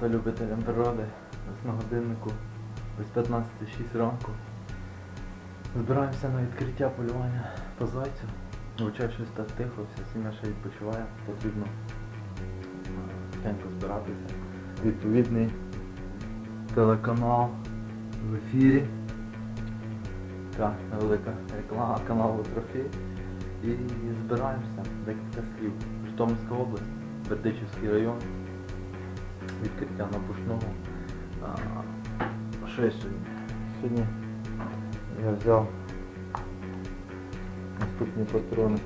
та любителям природи. Ось на годиннику без 15.06 ранку. Збираємося на відкриття полювання по зайцю. Звичайно, щось так тихо, вся сім'я ще відпочиває, потрібно тихенько збиратися. Відповідний телеканал в ефірі. Така невелика реклама каналу Трофей. І збираємося. Декілька слів. Житомирська область, Бердичівський район, відкриття напушного. А, Що я сьогодні? Сьогодні я взяв наступні патрони.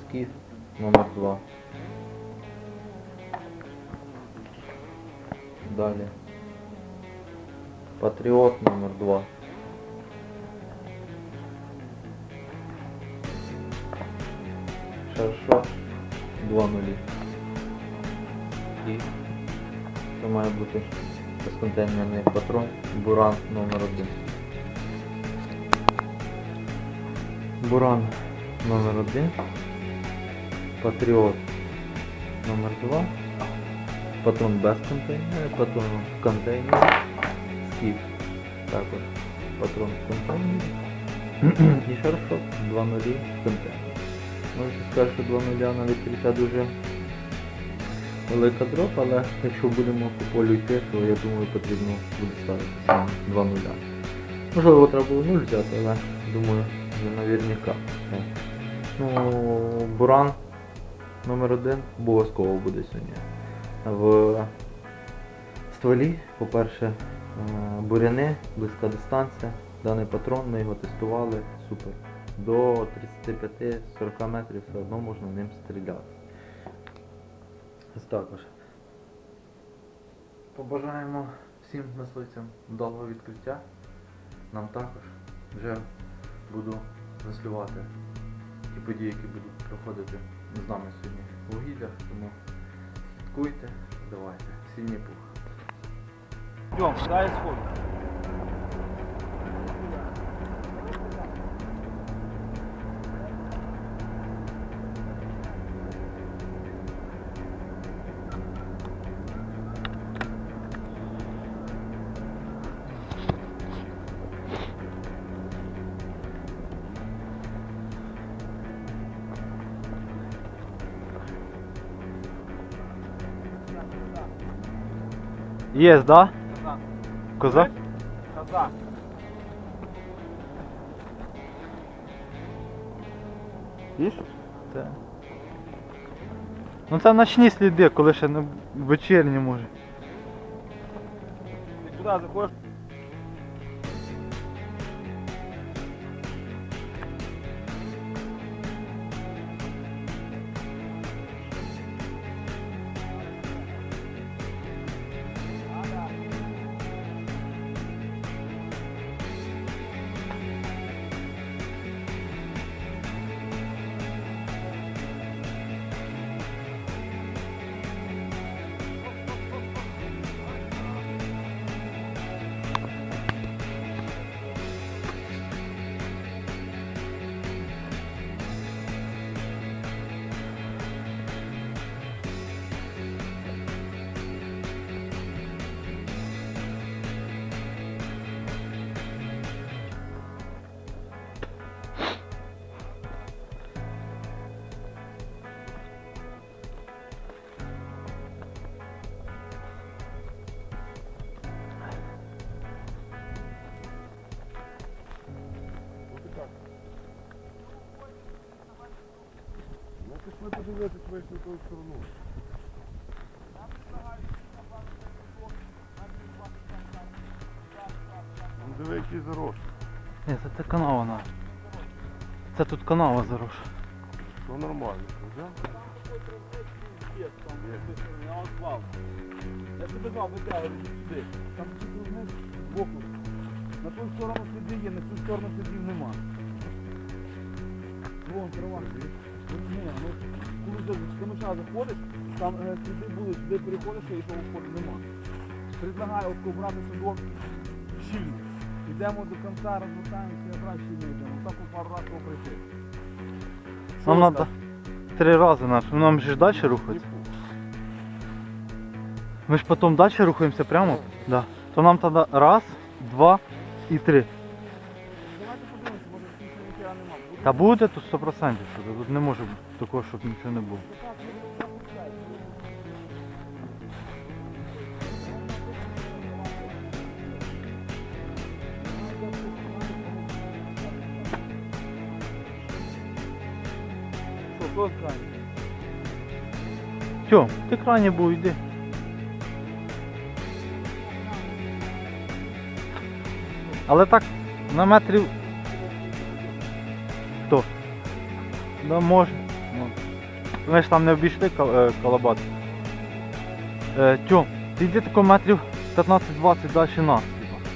Скіф номер 2. Далі. Патріот номер 2. Шаршо 2 нулі. І це має бути безконтейнерний патрон Буран номер 1. Буран номер 1. Патріот номер 2. Патрон без контейнера, патрон в контейнері. Скіф також патрон в контейнері. І шаршот 2 нулі в контейнері. Можете сказати, що 2 нуля на відкриття дуже велика дроп, але якщо будемо по полю йти, то я думаю потрібно буде ставити саме 2 нуля. Можливо, треба було 0 взяти, але думаю, вже наверняка. Так. Ну, Буран номер 1 обов'язково буде сьогодні. В стволі, по-перше, е, буряни, близька дистанція. Даний патрон ми його тестували, супер. До 35-40 метрів все одно можна ним стріляти. Також. Побажаємо всім мисливцям вдалого відкриття. Нам також вже буду транслювати ті події, які будуть проходити з нами сьогодні в вугіллях, тому слідкуйте, давайте, сильні пух. Идем, дай сходу. Є, да? Коза. Козак? Коза. Їш? Так. Ну це ночні сліди, коли ще не вечірні може. Ти куди заходишь? Пішли подивитися вийшли ту сторону. Ну диви, який зарос. Ні, це, це канава на. Це тут канава заросла. Ну нормально, взяв? Я вас звал. Я тебе звал, витягуй сюди. Там тут вниз, збоку. На ту сторону сліди є, на цю сторону слідів нема. Вон. Ну, ні, ну, коли ти заходиш, там е, сліди були, сюди переходиш, і того входу нема. Предлагаю от брати судок щільно. Йдемо до кінця, розвертаємося обратно щільно йдемо. Так по пару разів пройти. Нам скажете? три рази наш. Нам же ж далі рухатися. Ми ж потім далі рухаємося прямо? Да. То нам тоді раз, два і три. Давайте подивимося, може в кінці ніхера нема. Буде Та буде тут 100%. що Тут не може бути такого, щоб нічого не було. крайній? Ти крайні був, йди. Але так, на метрів. Да може. може. Ми ж там не обійшли е, колобат. Е, Тьом, ти йди тако метрів 15-20 далі нас, типа.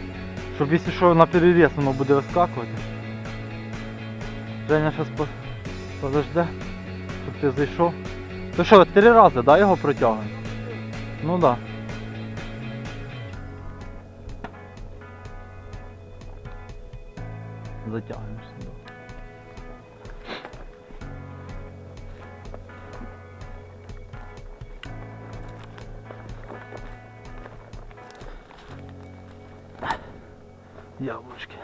Щоб якщо що на переріз воно буде вискакувати. Женя зараз по... подожде, щоб ти зайшов. То що, три рази, да, його протягуємо? Ну да. Затягуємо сюди. Яблучки.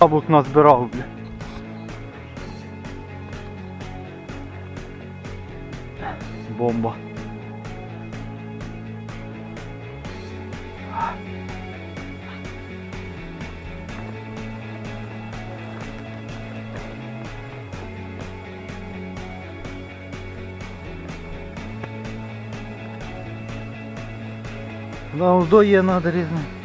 Яблук назбирав, бля. Бомба. Да, удо є надо різне.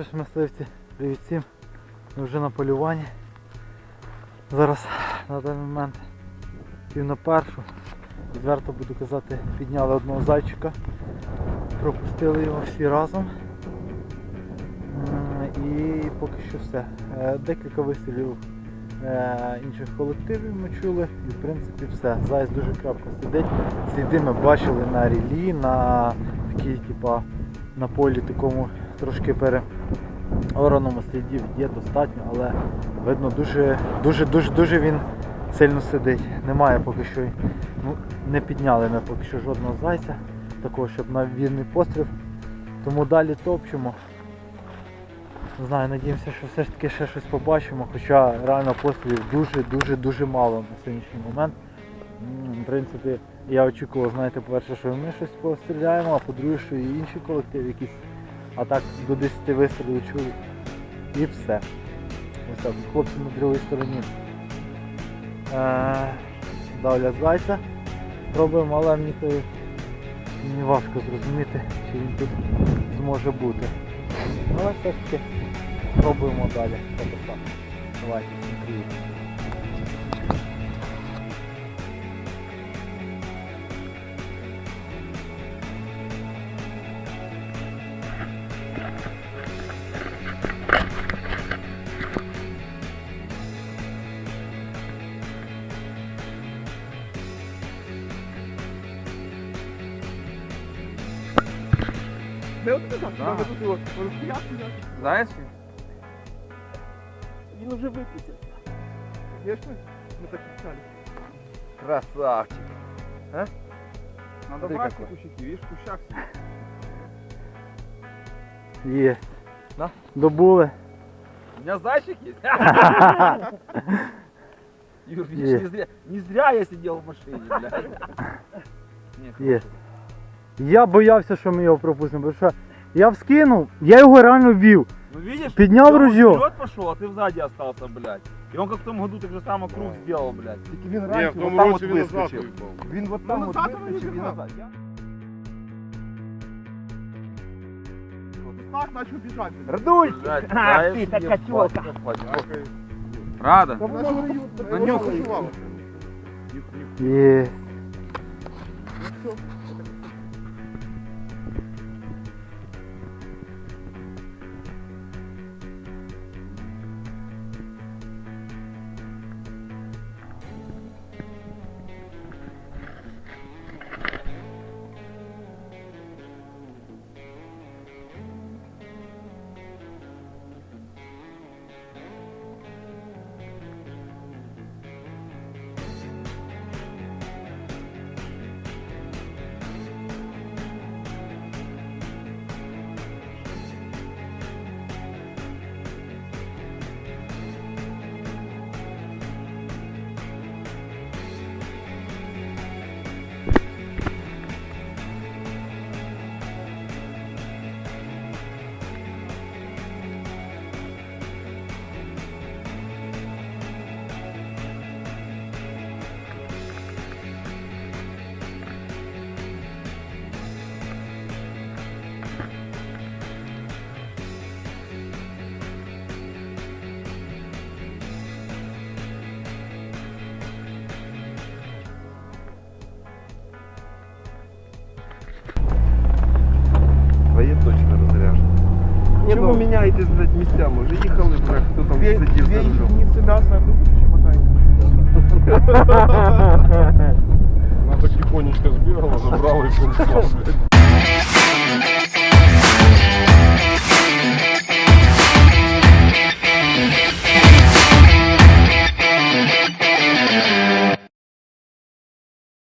Що ж мисливці, привіт всім. Ми вже на полюванні. Зараз на даний момент пів на першу. Відверто буду казати, підняли одного зайчика, пропустили його всі разом. І поки що все. Е, Декілька вистрілів е, інших колективів ми чули і в принципі все. Заяць дуже крапко сидить. Сліди ми бачили на рілі, на такій, типа, на полі такому трошки переораному слідів є достатньо, але видно дуже дуже він сильно сидить. Немає поки що. Ну, не підняли ми поки що жодного зайця, такого, щоб на вільний постріл. Тому далі топчемо. Не знаю, надіємося, що все ж таки ще щось побачимо, хоча реально пострілів дуже-дуже дуже мало на сьогоднішній момент. В принципі, я очікував, знаєте, по-перше, що ми щось постріляємо, а по-друге, що і інші колективи якісь. А так до 10 вистрілів чули. І все. Ось так, хлопці на другій стороні е, давлять зайця. Пробуємо, але мені, то, мені важко зрозуміти, чи він тут зможе бути. Але все ж таки пробуємо далі. Давайте, всім привіт. Де от казав? Да. Там тут його розхуяти взяти. Знаєш? Він уже випустив. Є ж ми? Ми так писали. Красавчик. Надо Ты брать какой? кущики, видишь, кущак сидит. Є. На. Добули. У меня зайчик есть. Юр, видишь, Есть. не зря, не зря я сидел в машине, блядь. Нет, Є. Я боявся, що ми його пропустимо, тому що я вскинув, я його реально ввів. Ну видишь, Поднял он ружье. вперед пошел, а ты сзади остался, блядь. И он как в том году так же само круг сделал, блядь. Тільки він Ні, в раніше тому от там році от він назад вискочив. випав. Він от Ну, там от назад он не вискочив і бежал. назад. Я- Так, начал бежать. Радуйся! Блядь, Ах, да, ты, я так себе котёлка. плачу, плачу. Рада? Там воно На нюхай. нього Є. Твоє Не, розряжено. Чому міняєтесь, блядь, місцями? Вже їхали, блядь, хто там Две, сидів две за рулем. единицы мяса, а тут еще мотаете. Вона так тихонечко збігала, забрала і понесла, блядь.